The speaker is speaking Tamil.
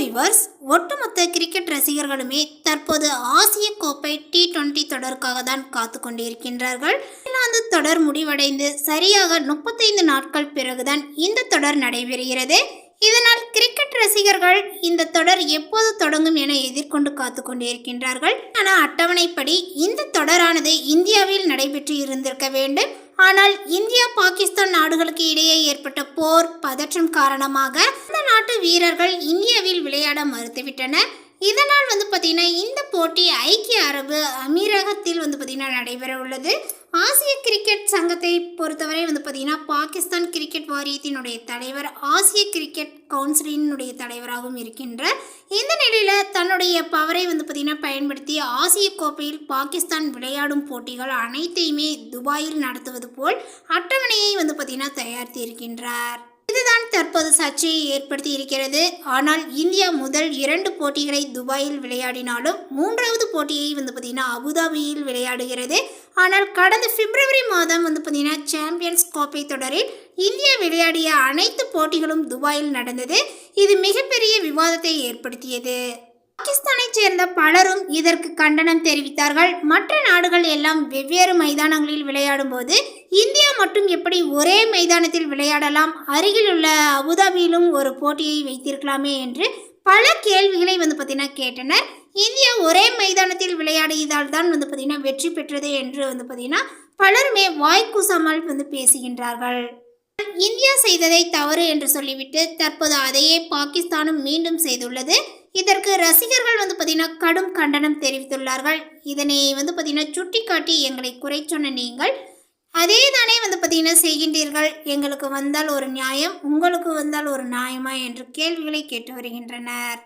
விவர்ஸ் ஒட்டுமொத்த கிரிக்கெட் ரசிகர்களுமே தற்போது ஆசிய கோப்பை டி டுவெண்டி தொடருக்காக தான் காத்து கொண்டிருக்கின்றார்கள். இங்கிலாந்து தொடர் முடிவடைந்து சரியாக முப்பத்தைந்து நாட்கள் பிறகுதான் இந்த தொடர் நடைபெறுகிறது. இதனால் கிரிக்கெட் ரசிகர்கள் இந்த தொடர் எப்போது தொடங்கும் என எதிர்கொண்டு காத்து கொண்டிருக்கின்றார்கள். ஆனால் அட்டவணைப்படி இந்த தொடரானது இந்தியாவில் நடைபெற்று இருந்திருக்க வேண்டும். ஆனால் இந்தியா பாகிஸ்தான் நாடுகளுக்கு இடையே ஏற்பட்ட போர் பதற்றம் காரணமாக இந்த நாட்டு வீரர்கள் இந்தியாவில் விளையாட மறுத்துவிட்டனர். இதனால் வந்து பார்த்திங்கன்னா இந்த போட்டி ஐக்கிய அரபு அமீரகத்தில் வந்து பார்த்திங்கன்னா நடைபெற உள்ளது ஆசிய கிரிக்கெட் சங்கத்தை பொறுத்தவரை வந்து பார்த்திங்கன்னா பாகிஸ்தான் கிரிக்கெட் வாரியத்தினுடைய தலைவர் ஆசிய கிரிக்கெட் கவுன்சிலினுடைய தலைவராகவும் இருக்கின்ற இந்த நிலையில் தன்னுடைய பவரை வந்து பார்த்திங்கன்னா பயன்படுத்தி ஆசிய கோப்பையில் பாகிஸ்தான் விளையாடும் போட்டிகள் அனைத்தையுமே துபாயில் நடத்துவது போல் அட்டவணையை வந்து பார்த்திங்கன்னா தயாரித்து இருக்கின்றார். இதுதான் தற்போது சர்ச்சையை ஏற்படுத்தி இருக்கிறது. ஆனால் இந்தியா முதல் இரண்டு போட்டிகளை துபாயில் விளையாடினாலும் மூன்றாவது போட்டியை வந்து பார்த்திங்கன்னா அபுதாபியில் விளையாடுகிறது. ஆனால் கடந்த பிப்ரவரி மாதம் வந்து பார்த்திங்கன்னா சாம்பியன்ஸ் கோப்பை தொடரில் இந்தியா விளையாடிய அனைத்து போட்டிகளும் துபாயில் நடந்தது. இது மிகப்பெரிய விவாதத்தை ஏற்படுத்தியது. பாகிஸ்தானைச் சேர்ந்த பலரும் இதற்கு கண்டனம் தெரிவித்தார்கள். மற்ற நாடுகள் எல்லாம் வெவ்வேறு மைதானங்களில் விளையாடும் போது இந்தியா மட்டும் எப்படி ஒரே மைதானத்தில் விளையாடலாம்? அருகில் உள்ள அபுதாபியிலும் ஒரு போட்டியை வைத்திருக்கலாமே என்று பல கேள்விகளை வந்து பார்த்தீங்கன்னா கேட்டனர். இந்தியா ஒரே மைதானத்தில் விளையாடியதால் தான் வந்து பார்த்தீங்கன்னா வெற்றி பெற்றது என்று வந்து பார்த்தீங்கன்னா பலருமே வாய்க்குசாமல் வந்து பேசுகின்றார்கள். இந்தியா செய்ததை தவறு என்று சொல்லிவிட்டு தற்போது அதையே பாகிஸ்தானும் மீண்டும் செய்துள்ளது. இதற்கு ரசிகர்கள் வந்து பார்த்தீங்கன்னா கடும் கண்டனம் தெரிவித்துள்ளார்கள். இதனை வந்து பார்த்தீங்கன்னா சுட்டிக்காட்டி எங்களை குறை சொன்ன நீங்கள். அதே தானே வந்து பார்த்தீங்கன்னா செய்கின்றீர்கள். எங்களுக்கு வந்தால் ஒரு நியாயம் உங்களுக்கு வந்தால் ஒரு நியாயமா என்று கேள்விகளை கேட்டு வருகின்றனர்.